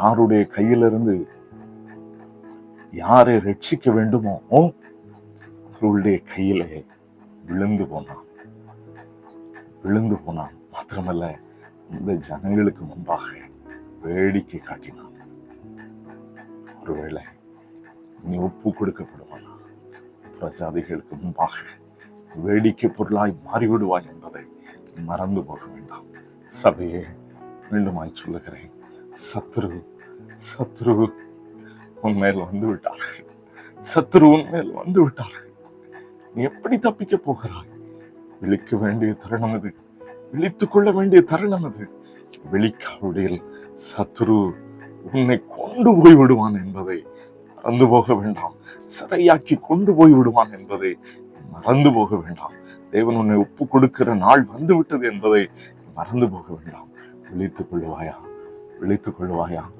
யாருடைய கையிலிருந்து யாரை ரட்சிக்க வேண்டுமோ அவர்களுடைய கையிலே விழுந்து போனான். விழுந்து போனான். மாத்திரமல்ல இந்த ஜனங்களுக்கு முன்பாக வேடிக்கை காட்டினான். ஒருவேளை நீ ஒப்பு கொடுக்கப்படுவானா? பிரஜாதிகளுக்கு முன்பாக வேடிக்கை பொருளாய் மாறிவிடுவாய் என்பதை மறந்து போக வேண்டாம். சபையே மீண்டுமாய் சொல்லுகிறேன். சத்ரு சத்ரு உன் மேல் வந்து விட்டார்கள் சத்ரு உன் மேல் வந்து விட்டார்கள் நீ எப்படி தப்பிக்க போகிறாய்? விழிக்க வேண்டிய தருணம் அது. விழித்துக் கொள்ள வேண்டிய தருணம் அது. விழிக்காவிடில் சத்ரு உன்னை கொண்டு போய் விடுவான் என்பதை மறந்து போக வேண்டாம். சிறையாக்கி கொண்டு போய் விடுவான் என்பதை மறந்து போக வேண்டாம். தேவன் உன்னை ஒப்பு கொடுக்கிற நாள் வந்து விட்டது என்பதை மறந்து போக வேண்டாம். விழித்துக் கொள்வாயா இழைத்துக் கொள்வாயா